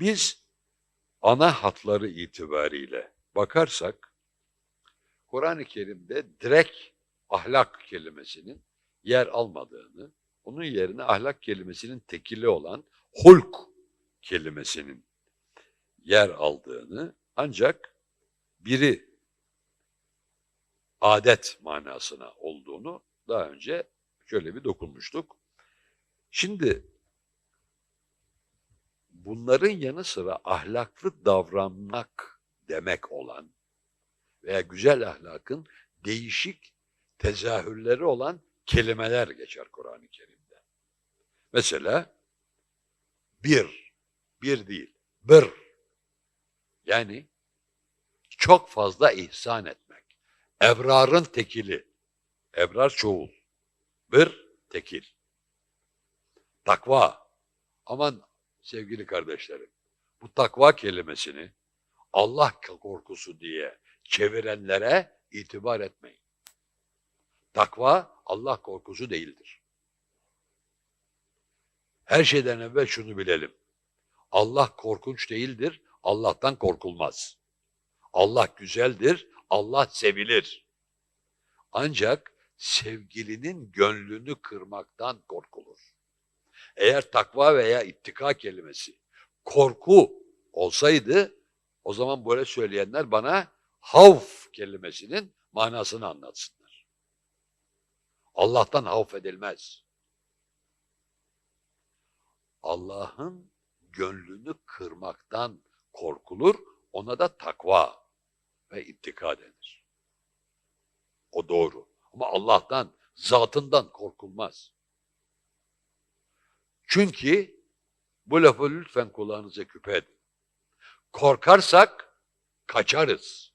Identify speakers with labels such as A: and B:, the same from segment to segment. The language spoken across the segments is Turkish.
A: Biz ana hatları itibariyle bakarsak Kur'an-ı Kerim'de direkt ahlak kelimesinin yer almadığını, onun yerine ahlak kelimesinin tekili olan hulk kelimesinin yer aldığını ancak biri adet manasına olduğunu daha önce şöyle bir dokunmuştuk. Şimdi bunların yanı sıra ahlaklı davranmak demek olan veya güzel ahlakın değişik tezahürleri olan kelimeler geçer Kur'an-ı Kerim'de. Mesela bir, bir değil, bir. Yani çok fazla ihsan etmek. Ebrarın tekili. Ebrar çoğul. Bir, tekil. Takva. Aman sevgili kardeşlerim, bu takva kelimesini Allah korkusu diye çevirenlere itibar etmeyin. Takva Allah korkusu değildir. Her şeyden evvel şunu bilelim. Allah korkunç değildir, Allah'tan korkulmaz. Allah güzeldir, Allah sevilir. Ancak sevgilinin gönlünü kırmaktan korkulur. Eğer takva veya ittika kelimesi korku olsaydı o zaman böyle söyleyenler bana havf kelimesinin manasını anlatsınlar. Allah'tan havf edilmez. Allah'ın gönlünü kırmaktan korkulur, ona da takva ve ittika denir. O doğru. Ama Allah'tan, zatından korkulmaz. Çünkü bu lafı lütfen kulağınıza küpe edin. Korkarsak kaçarız.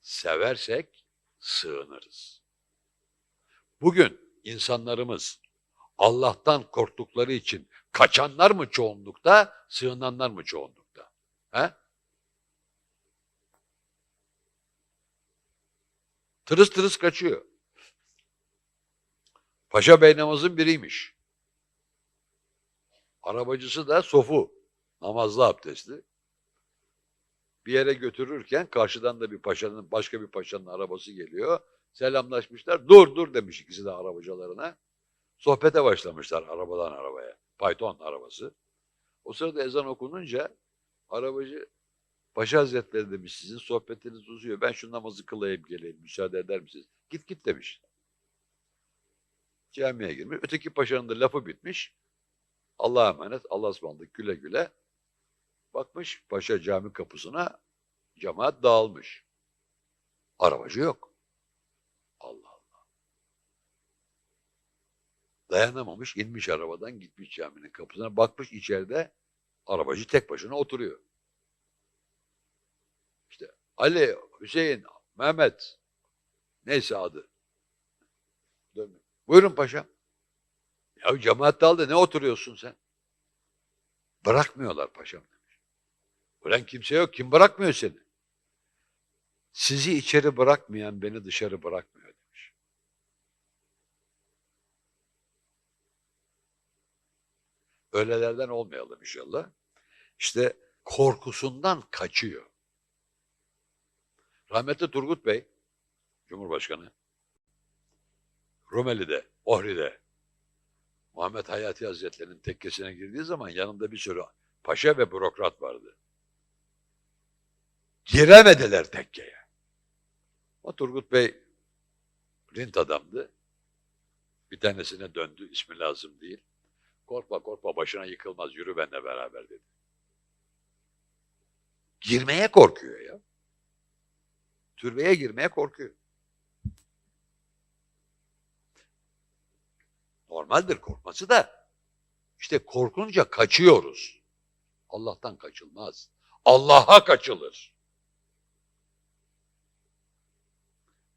A: Seversek sığınırız. Bugün insanlarımız Allah'tan korktukları için kaçanlar mı çoğunlukta, sığınanlar mı çoğunlukta? He? Tırıs tırıs kaçıyor. Paşa Bey namazın biriymiş. Arabacısı da sofu, namazlı abdestli. Bir yere götürürken karşıdan da bir paşanın, başka bir paşanın arabası geliyor. Selamlaşmışlar. Dur dur demiş ikisi de arabacılarına. Sohbete başlamışlar arabadan arabaya. Python arabası. O sırada ezan okununca arabacı Paşa Hazretleri demiş sizin sohbetiniz uzuyor. Ben şu namazı kılayım geleyim müsaade eder misiniz? Git git demiş. Camiye girmiş. Öteki paşanın da lafı bitmiş. Allah'a emanet. Allah'a ısmarladık güle güle. Bakmış paşa cami kapısına cemaat dağılmış. Arabacı yok. Allah Allah. Dayanamamış, inmiş arabadan, gitmiş caminin kapısına. Bakmış içeride arabacı tek başına oturuyor. İşte Ali, Hüseyin, Mehmet, neyse adı. Dönmüyor. Buyurun paşam. Ya cemaat daldı ne oturuyorsun sen? Bırakmıyorlar paşam demiş. Ulan kimse yok. Kim bırakmıyor seni? Sizi içeri bırakmayan beni dışarı bırakmıyor demiş. Öylelerden olmayalım inşallah. İşte korkusundan kaçıyor. Rahmetli Turgut Bey, Cumhurbaşkanı, Rumeli'de, Ohri'de, Muhammed Hayati Hazretleri'nin tekkesine girdiği zaman yanında bir sürü paşa ve bürokrat vardı. Giremediler tekkeye. O Turgut Bey rint adamdı. Bir tanesine döndü, ismi lazım değil. Korkma korkma başına yıkılmaz, yürü benimle beraber dedi. Girmeye korkuyor ya. Türbeye girmeye korkuyor. Normaldir korkması da işte korkunca kaçıyoruz. Allah'tan kaçılmaz. Allah'a kaçılır.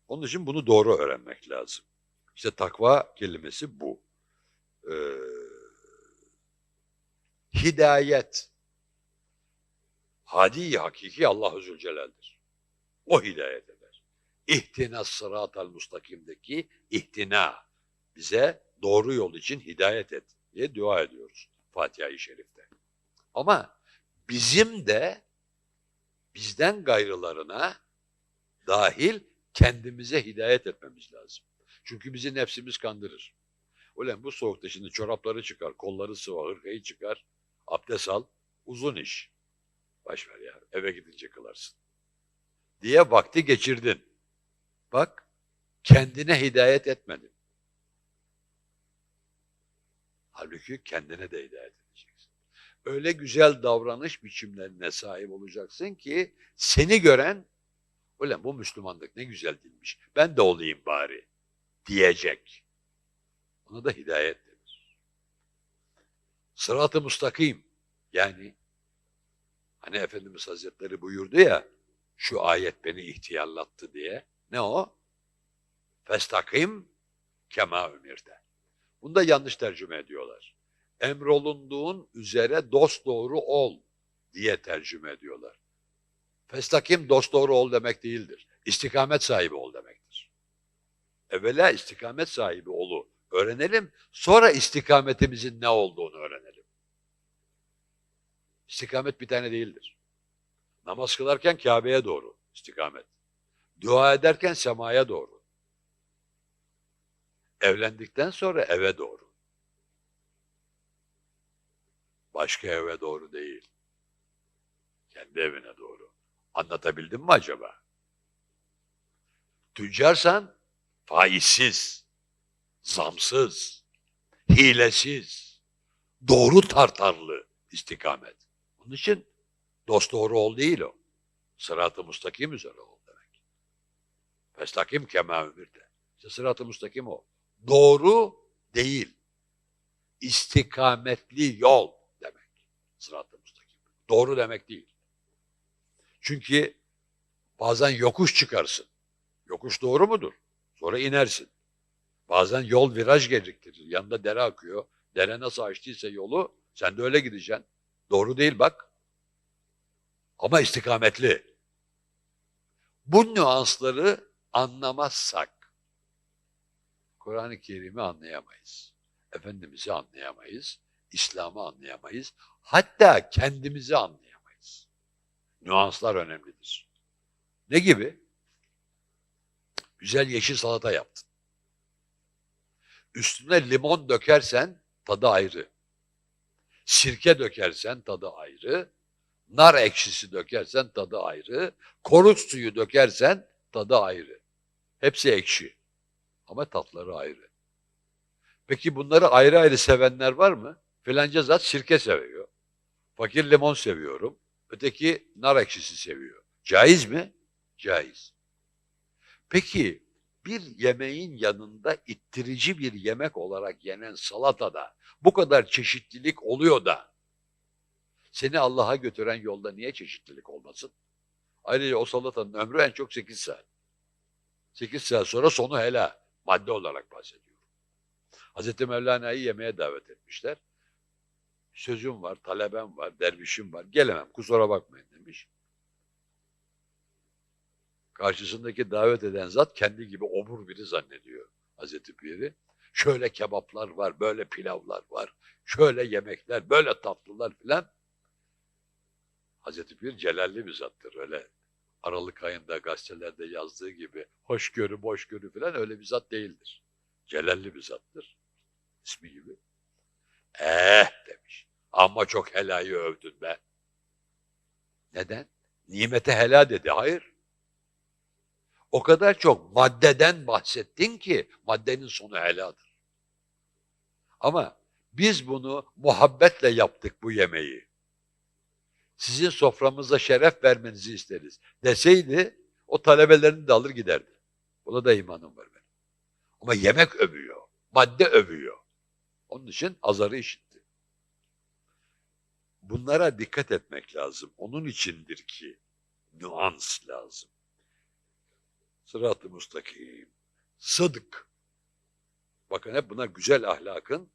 A: Onun için bunu doğru öğrenmek lazım. İşte takva kelimesi bu. Ee, hidayet. Hadi hakiki Allah-u Zülcelal'dir. O hidayet eder. İhtina sıratal mustakimdeki ihtina bize doğru yol için hidayet et diye dua ediyoruz Fatiha-i Şerif'te. Ama bizim de bizden gayrılarına dahil kendimize hidayet etmemiz lazım. Çünkü bizi nefsimiz kandırır. Ulan bu soğukta şimdi çorapları çıkar, kolları sıva, hırkayı çıkar, abdest al, uzun iş. Baş ver ya, eve gidince kılarsın. Diye vakti geçirdin. Bak, kendine hidayet etmedin. Halbuki kendine de hidayet edeceksin. Öyle güzel davranış biçimlerine sahip olacaksın ki seni gören ulan bu Müslümanlık ne güzel değilmiş. Ben de olayım bari diyecek. Ona da hidayet denir. Sırat-ı mustakim yani hani Efendimiz Hazretleri buyurdu ya şu ayet beni ihtiyarlattı diye. Ne o? Festakim kema ümirde. Bunu da yanlış tercüme ediyorlar. Emrolunduğun üzere dost doğru ol diye tercüme ediyorlar. Festakim dost doğru ol demek değildir. İstikamet sahibi ol demektir. Evvela istikamet sahibi olu öğrenelim. Sonra istikametimizin ne olduğunu öğrenelim. İstikamet bir tane değildir. Namaz kılarken Kabe'ye doğru istikamet. Dua ederken semaya doğru. Evlendikten sonra eve doğru. Başka eve doğru değil. Kendi evine doğru. Anlatabildim mi acaba? Tüccarsan faizsiz, zamsız, hilesiz, doğru tartarlı istikamet. Onun için dost doğru ol değil o. Sırat-ı mustakim üzere ol demek. Festakim kema ümirde. İşte sırat-ı mustakim o. Doğru değil. İstikametli yol demek. Sırat-ı mustakim. Doğru demek değil. Çünkü bazen yokuş çıkarsın. Yokuş doğru mudur? Sonra inersin. Bazen yol viraj gerektirir. Yanında dere akıyor. Dere nasıl açtıysa yolu sen de öyle gideceksin. Doğru değil bak. Ama istikametli. Bu nüansları anlamazsak Kur'an-ı Kerim'i anlayamayız. Efendimiz'i anlayamayız. İslam'ı anlayamayız. Hatta kendimizi anlayamayız. Nüanslar önemlidir. Ne gibi? Güzel yeşil salata yaptın. Üstüne limon dökersen tadı ayrı. Sirke dökersen tadı ayrı. Nar ekşisi dökersen tadı ayrı. Koruk suyu dökersen tadı ayrı. Hepsi ekşi. Ama tatları ayrı. Peki bunları ayrı ayrı sevenler var mı? Filanca zat sirke seviyor. Fakir limon seviyorum. Öteki nar ekşisi seviyor. Caiz mi? Caiz. Peki bir yemeğin yanında ittirici bir yemek olarak yenen salatada bu kadar çeşitlilik oluyor da seni Allah'a götüren yolda niye çeşitlilik olmasın? Ayrıca o salatanın ömrü en çok 8 saat. 8 saat sonra sonu hela. Madde olarak bahsediyorum. Hazreti Mevlana'yı yemeğe davet etmişler. Sözüm var, talebem var, dervişim var. Gelemem kusura bakmayın demiş. Karşısındaki davet eden zat kendi gibi obur biri zannediyor Hazreti Pir'i. Şöyle kebaplar var, böyle pilavlar var, şöyle yemekler, böyle tatlılar filan. Hazreti Pir celalli bir zattır. Öyle Aralık ayında gazetelerde yazdığı gibi hoşgörü, boşgörü filan öyle bir zat değildir. Celalli bir zattır. İsmi gibi. Eh demiş. Ama çok helayı övdün be. Neden? Nimete hela dedi. Hayır. O kadar çok maddeden bahsettin ki maddenin sonu heladır. Ama biz bunu muhabbetle yaptık bu yemeği. Sizin soframıza şeref vermenizi isteriz deseydi o talebelerini de alır giderdi. Buna da imanım var benim. Ama yemek övüyor, madde övüyor. Onun için azarı işitti. Bunlara dikkat etmek lazım. Onun içindir ki nüans lazım. Sırat-ı müstakim, sıdık. Bakın hep bunlar güzel ahlakın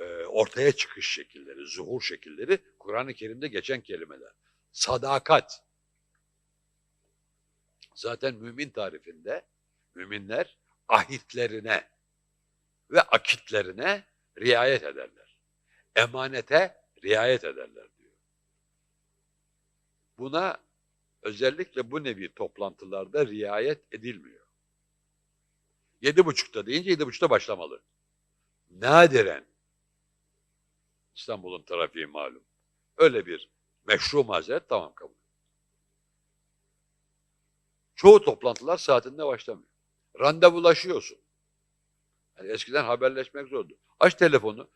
A: e, ortaya çıkış şekilleri, zuhur şekilleri Kur'an-ı Kerim'de geçen kelimeler. Sadakat. Zaten mümin tarifinde müminler ahitlerine ve akitlerine riayet ederler. Emanete riayet ederler diyor. Buna özellikle bu nevi toplantılarda riayet edilmiyor. Yedi buçukta deyince yedi buçukta başlamalı. Nadiren İstanbul'un trafiği malum. Öyle bir meşru mazeret tamam kabul. Çoğu toplantılar saatinde başlamıyor. Randevulaşıyorsun. Yani eskiden haberleşmek zordu. Aç telefonu.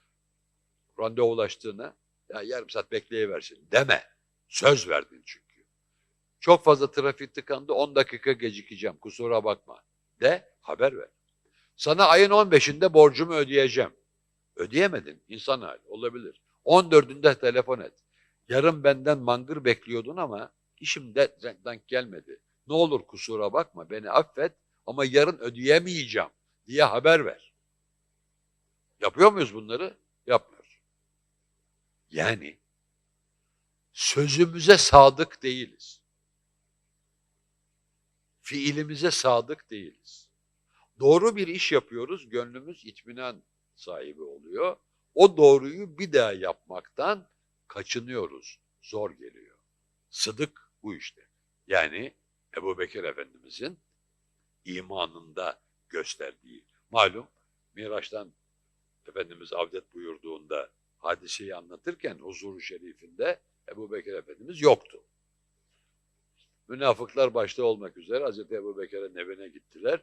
A: Randevulaştığına ya yarım saat bekleyiversin deme. Söz verdin çünkü. Çok fazla trafik tıkandı 10 dakika gecikeceğim kusura bakma. De haber ver. Sana ayın 15'inde borcumu ödeyeceğim. Ödeyemedin. insan hali olabilir. 14'ünde telefon et. Yarın benden mangır bekliyordun ama işim de denk gelmedi. Ne olur kusura bakma beni affet ama yarın ödeyemeyeceğim diye haber ver. Yapıyor muyuz bunları? Yapmıyoruz. Yani sözümüze sadık değiliz. Fiilimize sadık değiliz. Doğru bir iş yapıyoruz, gönlümüz itminan sahibi oluyor. O doğruyu bir daha yapmaktan kaçınıyoruz. Zor geliyor. Sıdık bu işte. Yani Ebu Bekir Efendimizin imanında gösterdiği. Malum Miraç'tan Efendimiz avdet buyurduğunda hadiseyi anlatırken huzur-u şerifinde Ebu Bekir Efendimiz yoktu. Münafıklar başta olmak üzere Hazreti Ebu Bekir'in evine gittiler.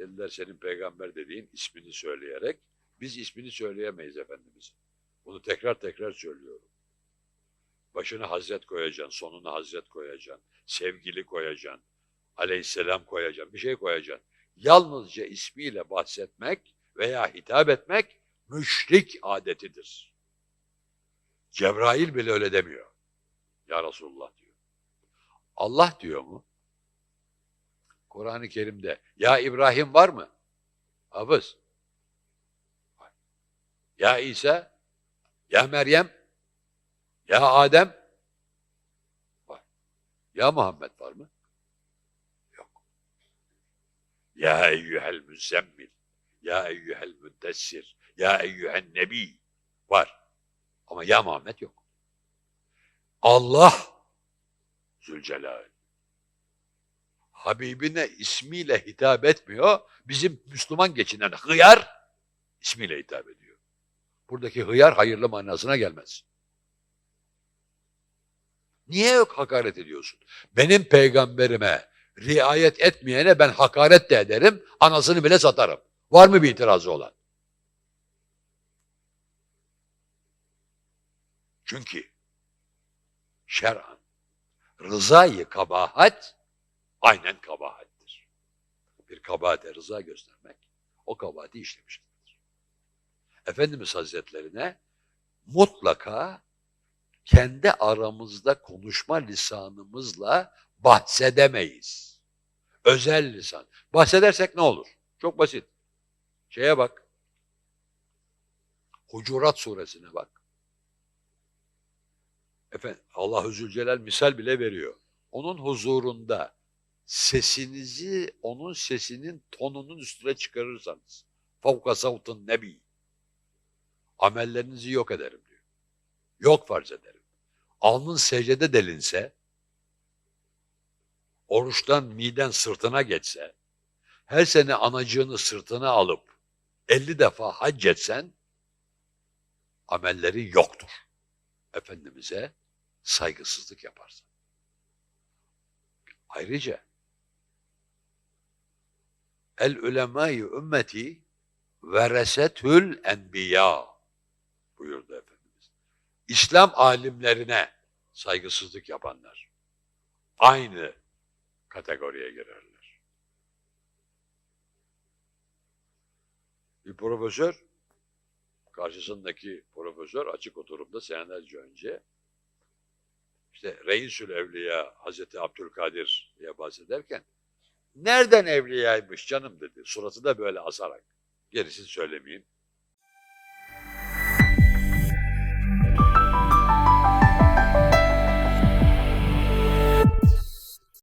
A: Dediler senin peygamber dediğin ismini söyleyerek. Biz ismini söyleyemeyiz Efendimiz. Bunu tekrar tekrar söylüyorum. Başına Hazret koyacaksın, sonuna Hazret koyacaksın, sevgili koyacaksın, aleyhisselam koyacaksın, bir şey koyacaksın. Yalnızca ismiyle bahsetmek veya hitap etmek müşrik adetidir. Cebrail bile öyle demiyor. Ya Resulullah diyor. Allah diyor mu? Kur'an-ı Kerim'de ya İbrahim var mı? Hafız. Ya İsa, ya Meryem, ya Adem var. Ya Muhammed var mı? Yok. Ya eyyühel müzzemmil, ya eyyühel müddessir, ya eyyühen nebi var. Ama ya Muhammed yok. Allah Zülcelal. Habibine ismiyle hitap etmiyor. Bizim Müslüman geçinen hıyar ismiyle hitap ediyor. Buradaki hıyar hayırlı manasına gelmez. Niye yok hakaret ediyorsun? Benim peygamberime riayet etmeyene ben hakaret de ederim, anasını bile satarım. Var mı bir itirazı olan? Çünkü şer'an rızayı kabahat aynen kabahattir. Bir kabahate rıza göstermek o kabahati işlemiştir. Efendimiz Hazretlerine mutlaka kendi aramızda konuşma lisanımızla bahsedemeyiz. Özel lisan. Bahsedersek ne olur? Çok basit. Şeye bak. Hucurat suresine bak. Efendim, Allah-u Zülcelal misal bile veriyor. Onun huzurunda sesinizi onun sesinin tonunun üstüne çıkarırsanız fevka savtın nebi amellerinizi yok ederim diyor. Yok farz ederim. Alnın secdede delinse oruçtan miden sırtına geçse her sene anacığını sırtına alıp 50 defa hac etsen amellerin yoktur. Efendimiz'e saygısızlık yaparsın. Ayrıca el ulemâ-i ümmeti veresetül enbiya buyurdu Efendimiz. İslam alimlerine saygısızlık yapanlar aynı kategoriye girerler. Bir profesör karşısındaki profesör açık oturumda senelerce önce işte Reisül Evliya Hazreti Abdülkadir diye bahsederken nereden evliyaymış canım dedi. Suratı da böyle asarak. Gerisini söylemeyeyim.